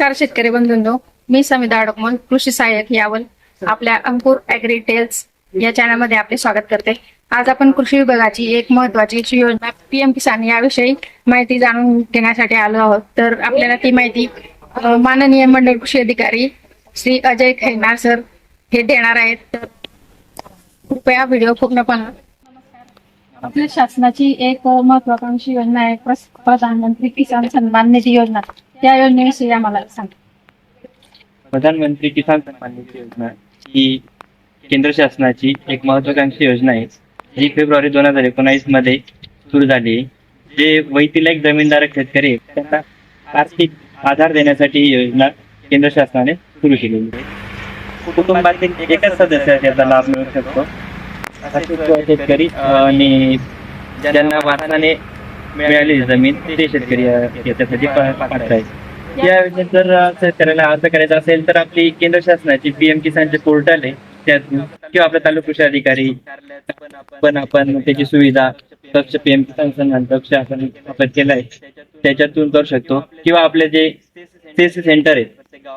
नमस्कार शेतकरी बंधूंनो. मी समिता अडकमोल कृषी सहाय्यक यावर आपल्या अंकुर अॅग्री टेल्स या चॅनलमध्ये आपले स्वागत करते. आज आपण कृषी विभागाची एक महत्वाची योजना पीएम किसान याविषयी माहिती जाणून घेण्यासाठी आलो आहोत. तर आपल्याला ती माहिती माननीय मंडळ कृषी अधिकारी श्री अजय खैनार सर हे देणार आहेत. तर कृपया व्हिडिओ पूर्ण पहा. आपल्या शासनाची एक महत्वाकांक्षी योजना आहे प्रधानमंत्री किसान सन्मान निधी योजना. त्या योजनेविषयी आम्हाला सांग. प्रधानमंत्री किसान सन्मान निधी योजना ही केंद्र शासनाची एक महत्वाकांक्षी योजना आहे. जी फेब्रुवारी दोन हजार एकोणावीसमध्ये सुरू झाली आहे. जे वैतिलायक जमीनधारक शेतकरी आहेत त्यांना आर्थिक आधार देण्यासाठी ही योजना केंद्र शासनाने सुरू केलेली आहे. कुटुंबातील एकच सदस्य त्याचा लाभ मिळू शकतो. असे शेतकरी आणि ज्यांना वारसाने मिळालेली जमीन ते शेतकरी याच्यासाठी पात्र आहे या योजनेत जर शेतकऱ्याला अर्ज करायचा असेल तर आपली केंद्र शासनाची पीएम किसानचे पोर्टल आहे त्यात किंवा आपला तालुका कृषी अधिकारी पण आपण त्याची सुविधा कक्ष पीएम किसान सन्मान कक्ष आपण आपण केलाय त्याच्यातून करू शकतो. किंवा आपले जे सेस सेंटर आहेत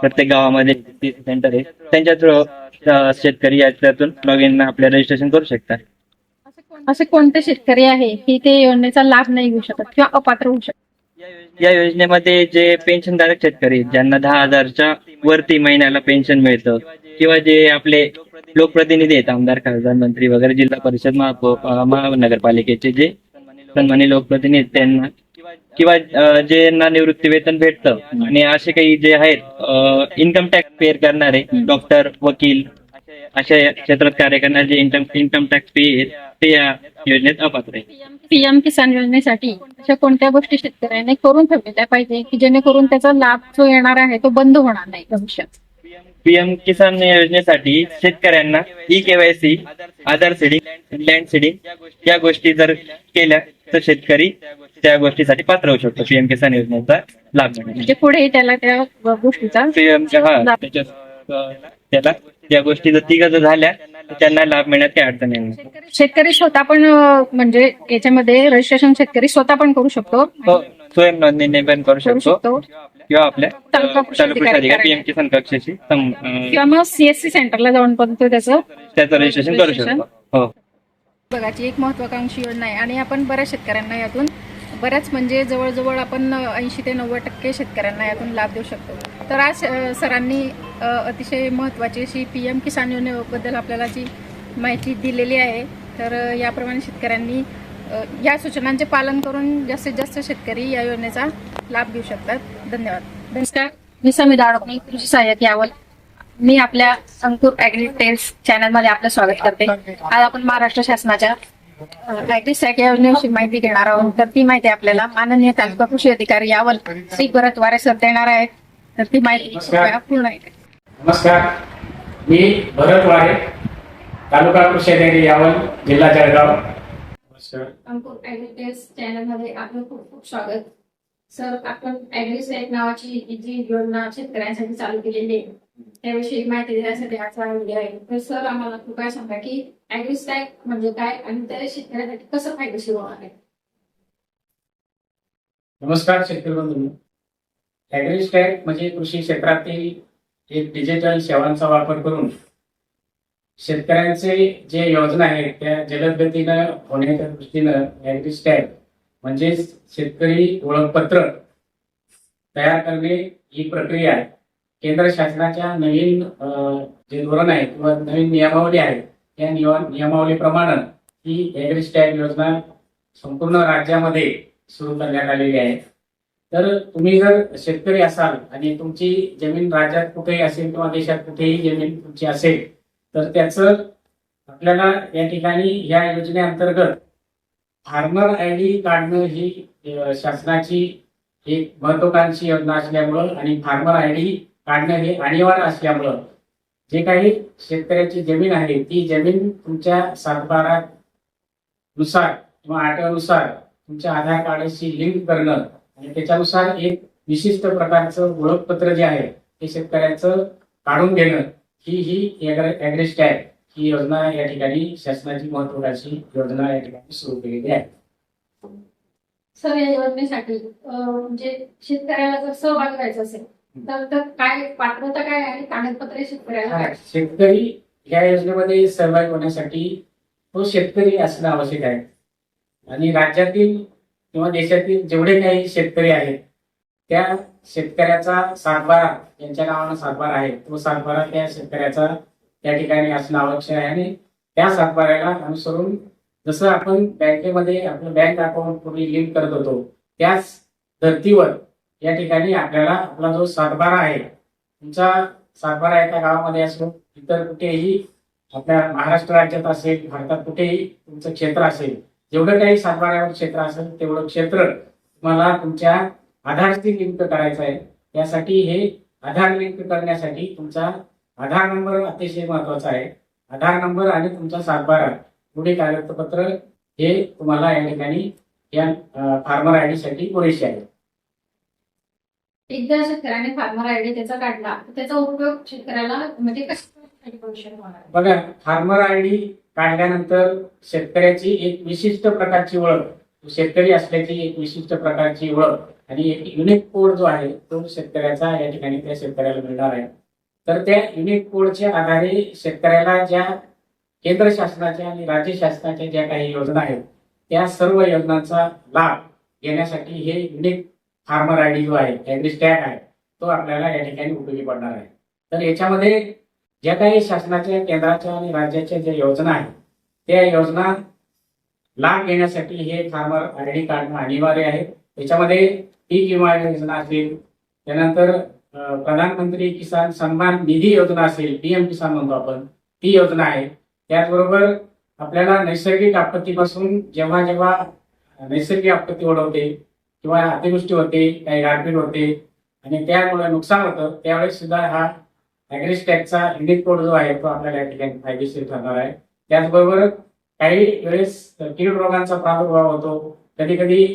प्रत्येक गावामध्ये सेंटर आहे त्यांच्या थ्रू शेतकरी याच्यातून लॉग इन आपल्या रजिस्ट्रेशन करू शकतात. असे कोणते शेतकरी आहे की ते योजनेचा लाभ नाही घेऊ शकत किंवा अपात्र होऊ शकत? या योजनेमध्ये जे पेन्शनधारक शेतकरी ज्यांना दहा हजारच्या वरती महिन्याला पेन्शन मिळतं किंवा जे आपले लोकप्रतिनिधी आहेत आमदार खासदार मंत्री वगैरे जिल्हा परिषद महानगरपालिकेचे जे सन्मानी लोकप्रतिनिधी त्यांना किंवा ज्यांना निवृत्ती वेतन भेटतं आणि असे काही जे आहेत इन्कम टॅक्स पेअर करणारे डॉक्टर वकील अशा क्षेत्रात कार्य करणारे जे इन्कम इन्कम टॅक्स पे आहेत ते या योजनेत अपात्र आहेत पीएम किसान योजनेसाठी अशा कोणत्या गोष्टी शेतकऱ्याने करून ठेवलेल्या पाहिजे की जेणेकरून त्याचा लाभ जो येणार आहे तो बंद होणार नाही भविष्यात? पीएम किसान योजनेसाठी शेतकऱ्यांना e KYC Aadhaar seeding land seeding या गोष्टी जर केल्या तर शेतकरी त्या गोष्टीसाठी पात्र होऊ शकतो. पीएम किसान योजनेचा लाभ म्हणजे पुढेही त्याला त्या गोष्टीचा पीएम त्याला त्या गोष्टी जर तिघ जर झाल्या तर त्यांना लाभ मिळण्यात काही अडचण येणार. शेतकरी स्वतः पण अं, म्हणजे याच्यामध्ये रजिस्ट्रेशन शेतकरी स्वतः पण करू शकतो. हो स्वयं नोंदणी पण करू करू शकतो. शकतो. किंवा आपल्या तालुका कृषी तालुका अधिकारी अधिकारी पीएम किसान कक्षाशी सं- अं, किंवा मग सीएससी सेंटरला जाऊन पण तो त्याचं त्याचं रजिस्ट्रेशन करू शकतो. हो. विभागाची एक महत्वाकांक्षी योजना आहे. आणि आपण बऱ्याच शेतकऱ्यांना यातून बऱ्याच म्हणजे जवळजवळ आपण ऐंशी ते नव्वद टक्के शेतकऱ्यांना यातून लाभ देऊ शकतो. तर आज सरांनी अतिशय महत्त्वाची अशी पी एम किसान योजनेबद्दल आपल्याला जी माहिती दिलेली आहे तर याप्रमाणे शेतकऱ्यांनी या सूचनांचे पालन करून जास्तीत जास्त शेतकरी या योजनेचा लाभ घेऊ शकतात. धन्यवाद. नमस्कार. मी समी दाडोकणी कृषी सहाय्यक यावल. मी आपल्या अंकुर अॅग्री टेल्स चॅनलमध्ये आपलं स्वागत करते. आज आपण महाराष्ट्र शासनाच्या अॅग्री सॅक या योजनेविषयी माहिती घेणार आहोत तर ती माहिती आपल्याला माननीय तालुका कृषी अधिकारी यावल श्री भरत वारे सर देणार आहेत तर ती माहिती पूर्ण ऐका. नमस्कार मी भरत वारे तालुका कृषी अधिकारी यावल जिल्हा जळगाव नमस्कार अंकुर अॅग्री टेल्स चॅनलमध्ये आपलं खूप खूप स्वागत। सर आपण अॅग्री सॅक नावाची जी योजना शेतकऱ्यांसाठी चालू केलेली आहे त्याविषयी माहिती देण्यासाठी व्हिडिओ आहे. तर सर आम्हाला कृपया सांगा की अॅग्री सॅक म्हणजे काय आणि त्या शेतकऱ्यासाठी कसं फायदेशीर होणार आहे? नमस्कार शेतकरी बंधू ॲग्रिस्टॅक म्हणजे कृषी क्षेत्रातील एक डिजिटल सेवांचा वापर करून शेतकऱ्यांचे जे योजना आहेत त्या जलद गतीनं होण्याच्या दृष्टीनं ॲग्रिस्टॅक म्हणजे शेतकरी ओळखपत्र तयार करणे ही प्रक्रिया आहे. केंद्र शासनाच्या नवीन जे धोरण आहे किंवा नवीन नियमावली आहे त्या नियमावली नियमावलीप्रमाणे ही ॲग्रिस्टॅक योजना संपूर्ण राज्यामध्ये सुरू करण्यात आलेली आहे. तर तुम्ही जर शेतकरी असाल आणि तुमची जमीन राज्यात कुठेही असेल किंवा देशात कुठेही जमीन तुमची असेल तर त्याचं आपल्याला या ठिकाणी या योजनेअंतर्गत फार्मर आय डी काढणं ही शासनाची एक महत्वाकांक्षी योजना असल्यामुळं आणि फार्मर आय डी काढणं हे अनिवार्य असल्यामुळं जे काही शेतकऱ्याची जमीन आहे ती जमीन तुमच्या सातबारा नुसार किंवा आठवनुसार तुमच्या आधार कार्डशी लिंक करणं आणि त्याच्यानुसार एक विशिष्ट प्रकारचं ओळखपत्र जे आहे ते शेतकऱ्याचं काढून घेणं ही ही ॲग्रेस्टॅग ही योजना या ठिकाणी शासनाची महत्वाची योजना या ठिकाणी सुरू केलेली आहे. सर या योजनेसाठी म्हणजे शेतकऱ्याला जर सहभाग व्हायचा असेल तर तर काय पात्रता काय आहे? कागदपत्रे शेतकऱ्याला शेतकरी या योजनेमध्ये सहभागी होण्यासाठी तो शेतकरी असणं आवश्यक आहे. आणि राज्यातील किंवा देशातील जेवढे काही शेतकरी आहेत त्या शेतकऱ्याचा सातबारा ज्यांच्या नावानं सातबारा आहे तो सातबारा त्या शेतकऱ्याचा त्या ठिकाणी असणं आवश्यक आहे. आणि त्या सातबाऱ्याला अनुसरून जसं आपण बँकेमध्ये आपलं बँक अकाउंट पूर्वी लिंक करत होतो त्याच धर्तीवर या ठिकाणी आपल्याला आपला जो सातबारा आहे तुमचा सातबारा एका गावामध्ये असो इतर कुठेही आपल्या महाराष्ट्र राज्यात असेल भारतात कुठेही तुमचं क्षेत्र असेल जेवढं काही सातबाऱ्यावर क्षेत्र असेल तेवढं क्षेत्र तुम्हाला तुमच्या आधारशी लिंक करायचं आहे. त्यासाठी हे आधार लिंक करण्यासाठी तुमचा आधार नंबर अतिशय महत्त्वाचा आहे. आधार नंबर आणि तुमचा सातबारा पुढे कागदपत्र हे तुम्हाला या ठिकाणी या फार्मर आय डी साठी पुरेसे आहे एकदा शेतकऱ्याने फार्मर आयडी त्याचा काढला तर त्याचा उपयोग शेतकऱ्याला म्हणजे बघा फार्मर आय डी काढल्यानंतर शेतकऱ्याची एक विशिष्ट प्रकारची ओळख शेतकरी असल्याची एक विशिष्ट प्रकारची ओळख आणि एक युनिक कोड जो आहे तो शेतकऱ्याचा या ठिकाणी त्या शेतकऱ्याला मिळणार आहे. तर त्या युनिक कोडच्या आधारे शेतकऱ्याला ज्या केंद्र शासनाच्या आणि राज्य शासनाच्या ज्या काही योजना आहेत त्या सर्व योजनांचा लाभ घेण्यासाठी हे युनिक फार्मर आय डी जो आहे ॲग्री स्टॅग आहे तो आपल्याला या ठिकाणी उपयोगी पडणार आहे. तर याच्यामध्ये ज्या काही शासनाच्या केंद्राच्या आणि राज्याच्या ज्या योजना आहेत त्या योजना लाभ घेण्यासाठी हे फार्मर आय डी काढणं अनिवार्य आहे. याच्यामध्ये पीक विमा योजना असेल त्यानंतर प्रधानमंत्री किसान सन्मान निधी योजना असेल पीएम किसान म्हणतो आपण ती योजना आहे. त्याचबरोबर आपल्याला नैसर्गिक आपत्तीपासून जेव्हा जेव्हा नैसर्गिक आपत्ती ओढवते किंवा अतिवृष्टी होते काही गारपीट होते आणि त्यामुळे नुकसान होतं. त्यावेळेस सुद्धा हा ॲग्रिस्टॅकचा युनिक कोड जो आहे तो आपल्याला या ठिकाणी फायदेशीर ठरणार आहे. त्याचबरोबर काही वेळेस कीड रोगांचा प्रादुर्भाव होतो. कधी कधी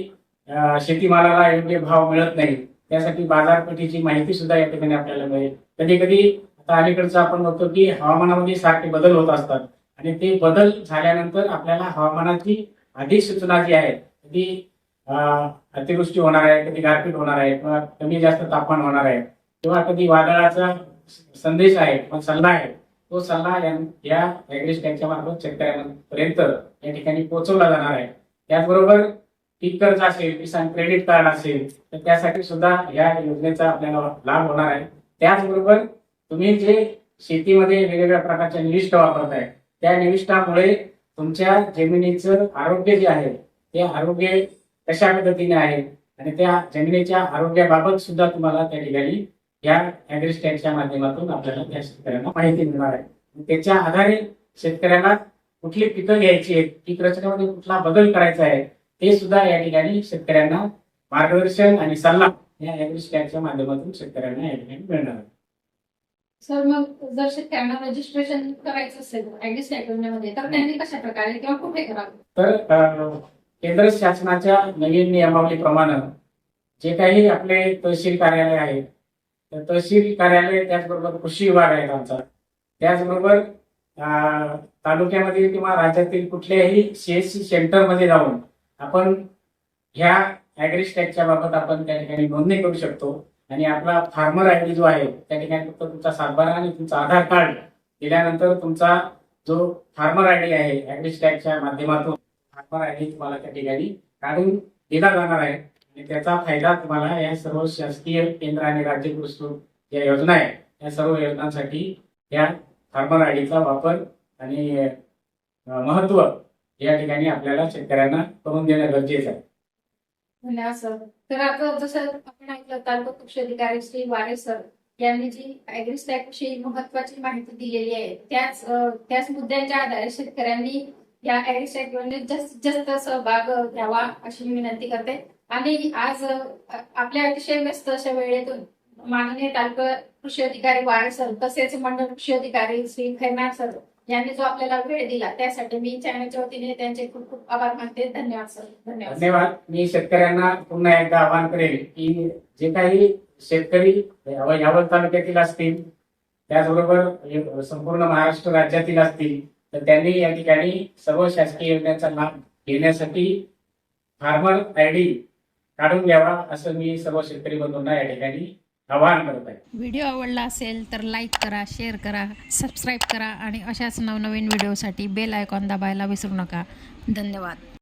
शेतीमालाला योग्य भाव मिळत नाही. त्यासाठी बाजारपेठेची माहिती सुद्धा या ठिकाणी आपल्याला मिळेल. कधी कधी आता अलीकडचं आपण बघतो की हवामानामध्ये सारखे बदल होत असतात. आणि ते बदल झाल्यानंतर आपल्याला हवामानाची अधिसूचना जी आहे ती अतिवृष्टी होणार आहे कधी गारपीट होणार आहे किंवा कमी जास्त तापमान होणार आहे किंवा कधी वादळाचा संदेश आहे किंवा सल्ला आहे तो सल्ला या- या ॲग्रिस्टॅकच्या मार्फत शेतकऱ्यांपर्यंत या ठिकाणी पोहोचवला जाणार आहे. त्याचबरोबर पीक कर्ज असेल किसान क्रेडिट कार्ड असेल तर त्यासाठी सुद्धा या योजनेचा आपल्याला लाभ होणार आहे. त्याचबरोबर तुम्ही जे शेतीमध्ये वेगवेगळ्या प्रकारच्या निविष्ट वापरताय त्या निविष्टामुळे तुमच्या जमिनीचं आरोग्य जे आहे ते आरोग्य कशा पद्धतीने आहे? आणि त्या जमिनीच्या आरोग्याबाबत सुद्धा तुम्हाला त्या ठिकाणी या ॲग्रिस्टॅकच्या माध्यमातून आपल्याला त्या शेतकऱ्यांना माहिती मिळणार आहे. त्याच्या आधारे शेतकऱ्याला कुठली पिकं घ्यायची आहेत पीक रचनेमध्ये कुठला बदल करायचा आहे ते सुद्धा या ठिकाणी शेतकऱ्यांना मार्गदर्शन आणि सल्ला या ॲग्रिस्टॅकच्या माध्यमातून शेतकऱ्यांना या ठिकाणी मिळणार आहे. सर मग जर शेतकऱ्यांना रजिस्ट्रेशन करायचं असेल तर त्यांनी कशा प्रकारे किंवा कुठे करावं? तर केंद्र शासनाच्या नवीन नियमावलीप्रमाणे जे काही आपले तहसील कार्यालय आहेत तर तहसील कार्यालय त्याचबरोबर कृषी विभाग आहेत आमचा. त्याचबरोबर तालुक्यामध्ये किंवा राज्यातील कुठल्याही सीएससी सेंटरमध्ये जाऊन आपण ह्या ॲग्रिस्टॅकच्या बाबत आपण त्या ठिकाणी नोंदणी करू शकतो. आणि आपला फार्मर आय डी जो आहे त्या ठिकाणी फक्त तुमचा सातबारा आणि तुमचा आधार कार्ड दिल्यानंतर तुमचा जो फार्मर आय डी आहे ॲग्रिस्टॅकच्या माध्यमातून हातभार आहे तुम्हाला त्या ठिकाणी. काढून दिला जाणार आहे. आणि त्याचा फायदा तुम्हाला या सर्व शासकीय केंद्र आणि राज्य पुरस्कृत ज्या योजना आहेत या सर्व योजनांसाठी या फार्मर आय डीचा वापर आणि महत्त्व या ठिकाणी आपल्याला शेतकऱ्यांना करून देणं गरजेचं आहे. धन्यवाद सर. तर आता जसं आपण ऐकलं तालुका कृषी अधिकारी श्री वारे सर यांनी जी ऍग्रिस्टॅक विषयी महत्वाची माहिती दिलेली आहे त्याच त्याच मुद्द्यांच्या आधारे शेतकऱ्यांनी या ऍग्रिस्टॅक म्हणजे जास्तीत जास्त सहभाग भाग घ्यावा अशी मी विनंती करते. आणि आज आपल्या अतिशय व्यस्त अशा वेळेतून माननीय तालुका कृषी अधिकारी वारे सर तसेच मंडळ कृषी अधिकारी श्री खैनार सर यांनी जो आपल्याला वेळ दिला त्यासाठी मी चॅनलच्या वतीने त्यांचे खूप खूप आभार मानते. धन्यवाद सर. धन्यवाद. धन्यवाद. मी शेतकऱ्यांना पुन्हा एकदा आवाहन करेल की जे काही शेतकरी यावल तालुक्यातील असतील त्याचबरोबर संपूर्ण महाराष्ट्र राज्यातील असतील तर त्यांनी या ठिकाणी सर्व शासकीय योजनांचा लाभ घेण्यासाठी फार्मर आय डी काढून घ्यावा असं मी सर्व शेतकरी बंधूंना या ठिकाणी आवाहन करत आहे. व्हिडिओ आवडला असेल तर लाईक करा शेअर करा सबस्क्राईब करा आणि अशाच नवनवीन व्हिडिओसाठी बेल आयकॉन दाबायला विसरू नका. धन्यवाद.